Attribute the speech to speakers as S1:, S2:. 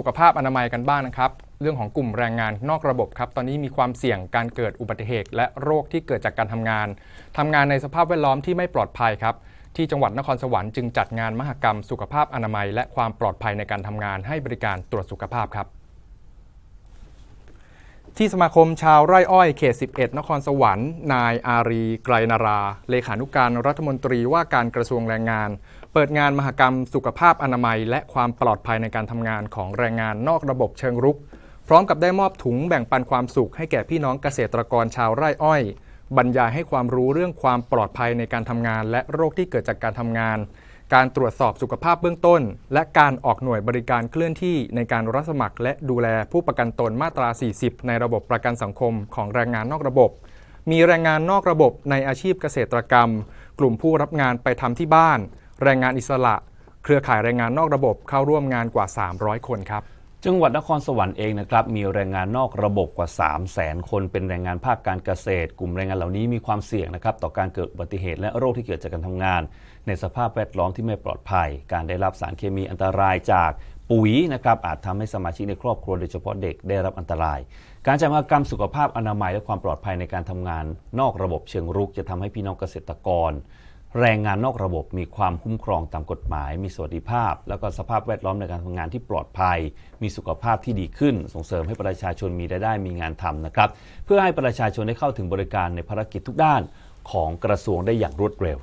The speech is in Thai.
S1: สุขภาพอนามัยกันบ้างนะครับ เรื่องของกลุ่มแรงงานนอกระบบครับ ตอนนี้มีความเสี่ยงการเกิดอุบัติเหตุ และโรคที่เกิดจากการทำงานทำงานในสภาพแวดล้อมที่ไม่ปลอดภัยครับ ที่จังหวัดนครสวรรค์จึงจัดงานมหกรรม สุขภาพอนามัย และความปลอดภัยในการทำงานให้บริการตรวจสุขภาพครับ ที่สมาคมชาวไร่อ้อยเขต 11 นครสวรรค์นายอารี ไกรนารา เลขานุการรัฐมนตรีว่าการกระทรวงแรงงาน เปิดงานมหกรรมสุขภาพอนามัย และความปลอดภัยในการทำงานของแรงงานนอกระบบเชิงรุก พร้อมกับได้มอบถุงแบ่งปันความสุขให้แก่พี่น้องเกษตรกรชาวไร่อ้อย บรรยายให้ความรู้เรื่องความปลอดภัยในการทำงาน และโรคที่เกิดจากการทำงาน การตรวจสอบสุขภาพเบื้องต้น และการออกหน่วยบริการเคลื่อนที่ในการรับสมัคร และดูแลผู้ประกันตนมาตรา 40 ในระบบประกันสังคมของแรงงานนอกระบบ มีแรงงานนอกระบบในอาชีพเกษตรกรรม กลุ่มผู้รับงานไปทำที่บ้าน แรงงานอิสระ เครือข่ายแรงงานนอกระบบเข้าร่วมงานกว่า 300 คนครับ
S2: จังหวัดนครสวรรค์เองนะครับมีแรงงานนอกระบบกว่า 3 0 0แสนคนเป็นแรงงานภาคการเกษตร กลุ่มแรงงานเหล่านี้มีความเสี่ยงนะครับต่อการเกิดอุบัติเหตุและโรคที่เกิดจากการทำงาน ในสภาพแวดล้อมที่ไม่ปลอดภัย การได้รับสารเคมีอันตรายจากปุ๋ยนะครับอาจทำให้สมาชิกในครอบครัวโดยเฉพาะเด็กได้รับอันตราย การจัดมหกรรมสุขภาพอนามัยและความปลอดภัยในการทำงาน นอกระบบเชิงรุกจะทำให้พี่น้องเกษตรกร แรงงานนอกระบบมีความคุ้มครองตามกฎหมาย มีสวัสดิภาพ แล้วก็สภาพแวดล้อมในการทำงานที่ปลอดภัย มีสุขภาพที่ดีขึ้น ส่งเสริมให้ประชาชนมีรายได้มีงานทำนะครับ เพื่อให้ประชาชนได้เข้าถึงบริการในภารกิจทุกด้านของกระทรวงได้อย่างรวดเร็ว